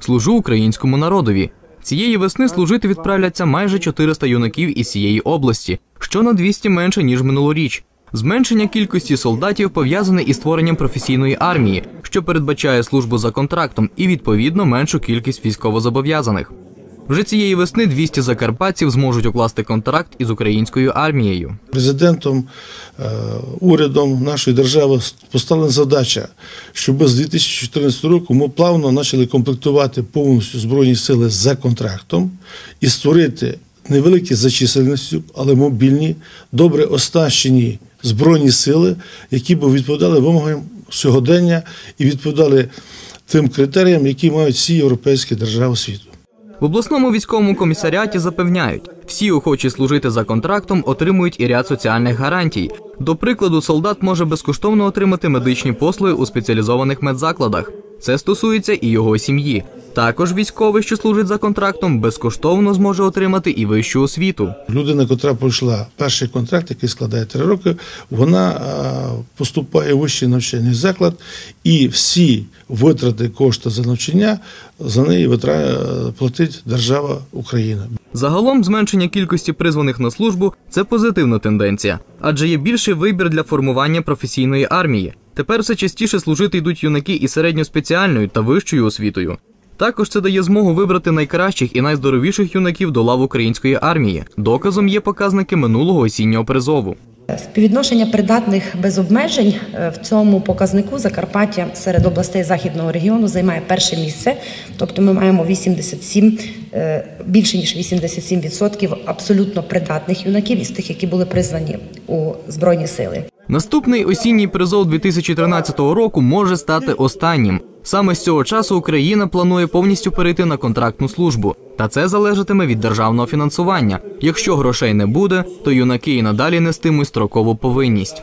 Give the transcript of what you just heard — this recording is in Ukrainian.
Служу українському народові. Цієї весни служити відправляться майже 400 юнаків із цієї області, що на 200 менше ніж минулоріч. Зменшення кількості солдатів пов'язане із створенням професійної армії, що передбачає службу за контрактом і відповідно меншу кількість військовозобов'язаних. Вже цієї весни 200 закарпатців зможуть укласти контракт із українською армією. Президентом, е, урядом нашої держави поставлена задача, щоб з 2014 року ми плавно почали комплектувати повністю збройні сили за контрактом і створити невеликі за чисельністю, але мобільні, добре оснащені збройні сили, які б відповідали вимогам сьогодення і відповідали тим критеріям, які мають всі європейські держави світу. В обласному військовому комісаріаті запевняють, всі охочі служити за контрактом отримують і ряд соціальних гарантій. До прикладу, солдат може безкоштовно отримати медичні послуги у спеціалізованих медзакладах. Це стосується і його сім'ї. Також військовий, що служить за контрактом, безкоштовно зможе отримати і вищу освіту. Людина, яка пройшла перший контракт, який складає три роки, вона поступає в вищий навчальний заклад, і всі витрати кошти за навчання за неї витра- платить держава Україна. Загалом зменшення кількості призваних на службу це позитивна тенденція, адже є більший вибір для формування професійної армії. Тепер все частіше служити йдуть юнаки із середньоспеціальною та вищою освітою. Також це дає змогу вибрати найкращих і найздоровіших юнаків до лав української армії. Доказом є показники минулого осіннього призову. Співвідношення придатних без обмежень е, в цьому показнику Закарпаття серед областей західного регіону займає перше місце. Тобто ми маємо 87, е, більше ніж 87% абсолютно придатних юнаків із тих, які були призвані у збройні сили. Наступний осінній призов 2013 року може стати останнім. Саме з цього часу Україна планує повністю перейти на контрактну службу, та це залежатиме від державного фінансування. Якщо грошей не буде, то юнаки і надалі нестимуть строкову повинність.